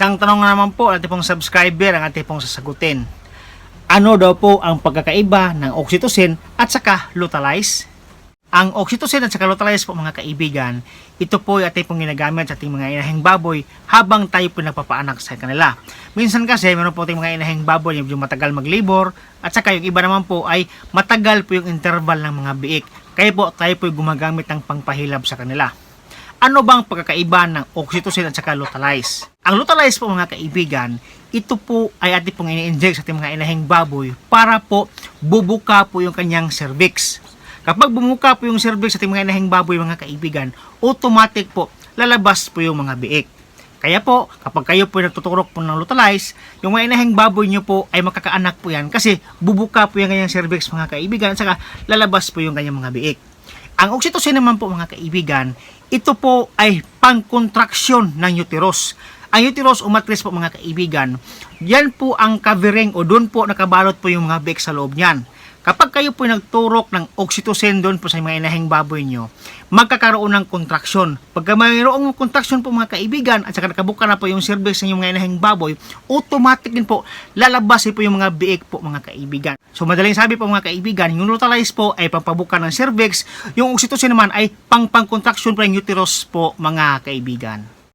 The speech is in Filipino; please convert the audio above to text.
Isang tanong na naman po, ating pong subscriber ang ating pong sasagutin. Ano daw po ang pagkakaiba ng oxytocin at saka lutalize? Ang oxytocin at saka lutalize po mga kaibigan, ito po ay ating pong ginagamit sa ating mga inahing baboy habang tayo po nagpapaanak sa kanila. Minsan kasi meron po ating mga inahing baboy yung matagal maglibor at saka yung iba naman po ay matagal po yung interval ng mga biik. Kaya po tayo po gumagamit ng pangpahilab sa kanila. Ano bang pagkakaiba ng oxytocin at saka lutalize? Ang lutalize po mga kaibigan, ito po ay ating pong ini-inject sa ating mga inahing baboy para po bubuka po yung kanyang cervix. Kapag bumuka po yung cervix sa ating mga inahing baboy mga kaibigan, automatic po lalabas po yung mga biik. Kaya po, kapag kayo po nagtuturok po ng lutalize, yung mga inahing baboy nyo po ay makakaanak po yan kasi bubuka po yung kanyang cervix mga kaibigan at saka lalabas po yung kanyang mga biik. Ang oxytocin naman po mga kaibigan, ito po ay pangkontraksyon ng uterus. Ang uterus umatris po mga kaibigan, yan po ang covering o doon po nakabalot po yung mga biik sa loob niyan. Kapag kayo po nagturok ng oxytocin doon po sa mga inahing baboy nyo, magkakaroon ng kontraksyon. Pagka mayroong kontraksyon po mga kaibigan at saka nakabuka na po yung cervix ng mga inahing baboy, automatic din po lalabas po yung mga biik po mga kaibigan. So madaling sabi po mga kaibigan, yung lutalize po ay pampabuka ng cervix, yung oxytocin naman ay pang pangkontraksyon po ng uterus po mga kaibigan.